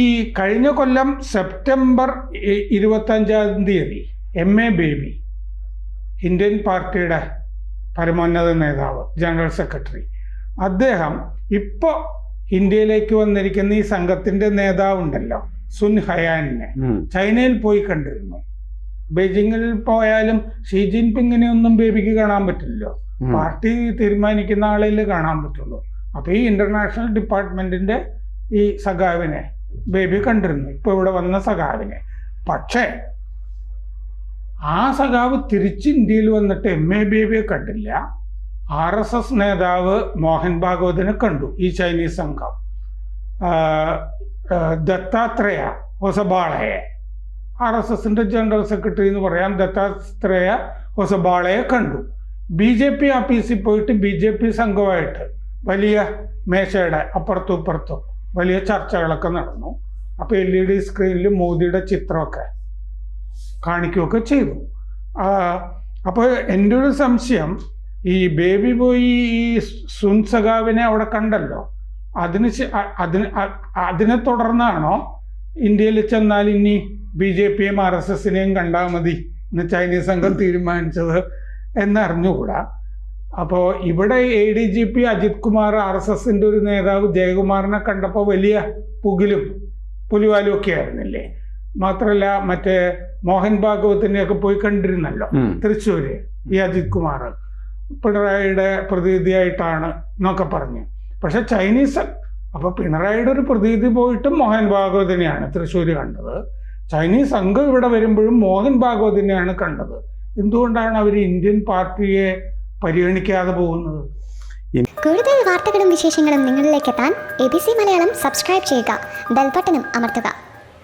ഈ കഴിഞ്ഞ കൊല്ലം സെപ്റ്റംബർ ഇരുപത്തഞ്ചാം തീയതി എം എ ബേബി ഇന്ത്യൻ പാർട്ടിയുടെ പരമോന്നത നേതാവ് ജനറൽ സെക്രട്ടറി. അദ്ദേഹം ഇപ്പോൾ ഇന്ത്യയിലേക്ക് വന്നിരിക്കുന്ന ഈ സംഘത്തിന്റെ നേതാവുണ്ടല്ലോ സുൻ ഹയാനിനെ. ചൈനയിൽ പോയി കണ്ടിരുന്നു. ബെയ്ജിങ്ങിൽ പോയാലും ഷീ ജിൻപിങ്ങിനെ ഒന്നും ബേബിക്ക് കാണാൻ പറ്റില്ലല്ലോ. പാർട്ടി തീരുമാനിക്കുന്ന ആളിൽ കാണാൻ പറ്റുള്ളൂ. അപ്പൊ ഈ ഇന്റർനാഷണൽ ഡിപ്പാർട്ട്മെന്റിന്റെ ഈ സഖാവിനെ ബേബി കണ്ടിരുന്നു. ഇപ്പൊ ഇവിടെ വന്ന സഖാവിനെ. പക്ഷേ ആ സഖാവ് തിരിച്ച് ഇന്ത്യയിൽ വന്നിട്ട് എം എ ബേബിയെ കണ്ടില്ല. ആർ എസ് എസ് നേതാവ് മോഹൻ ഭാഗവതിനെ കണ്ടു ഈ ചൈനീസ് സംഘം. ദത്താത്രേയ ഹൊസബാളയെ ആർ എസ് എസിന്റെ ജനറൽ സെക്രട്ടറി എന്ന് പറയാം. ദത്താത്രേയ ഹൊസബാളയെ കണ്ടു. ബി ജെ പി ഓഫീസിൽ പോയിട്ട് ബി ജെ പി സംഘമായിട്ട് വലിയ മേശയുടെ അപ്പുറത്തും ഇപ്പുറത്തും വലിയ ചർച്ചകളൊക്കെ നടന്നു. അപ്പോൾ എൽ ഇ ഡി സ്ക്രീനിൽ മോദിയുടെ ചിത്രമൊക്കെ കാണിക്കുകയൊക്കെ ചെയ്തു. അപ്പോൾ എന്റെ ഒരു സംശയം ഈ ബേബി ബോയ് ഈ സുൻസഖാവിനെ അവിടെ കണ്ടല്ലോ? അതിന് അതിന് അതിനെ തുടർന്നാണോ ഇന്ത്യയിൽ ചെന്നാൽ ഇനി ബി ജെ പിയും ആർ എസ് എസിനെയും കണ്ടാൽ മതി എന്ന് ചൈനീസ് സംഘം തീരുമാനിച്ചത് എന്നറിഞ്ഞുകൂടാ? അപ്പോൾ ഇവിടെ A D G P Ajith Kumar R S എസിന്റെ ഒരു നേതാവ് ജയകുമാറിനെ കണ്ടപ്പോൾ വലിയ പുകിലും പുലിവാലും ഒക്കെ ആയിരുന്നില്ലേ? മാത്രമല്ല മറ്റേ മോഹൻ ഭാഗവത്തിനെയൊക്കെ പോയി കണ്ടിരുന്നല്ലോ. തൃശ്ശൂര് ഈ അജിത് കുമാർ പിണറായിയുടെ പ്രതിനിധിയായിട്ടാണ് എന്നൊക്കെ പറഞ്ഞു. പക്ഷെ ചൈനീസ് അപ്പൊ പിണറായിയുടെ ഒരു പ്രതിനിധി പോയിട്ട് മോഹൻ ഭാഗവതിനെയാണ് തൃശ്ശൂര് കണ്ടത്. ചൈനീസ് സംഘം ഇവിടെ വരുമ്പോഴും മോഹൻ ഭാഗവതിനെയാണ് കണ്ടത്. എന്തുകൊണ്ടാണ് അവർ ഇന്ത്യൻ പാർട്ടിയെ പരിഗണിക്കാതെ പോകുന്നത്. കൂടുതൽ വാർത്തകളും വിശേഷങ്ങളും നിങ്ങളിലേക്ക് എത്താൻ A B C Malayalam subscribe ചെയ്യുക ബെൽബട്ടനും അമർത്തുക.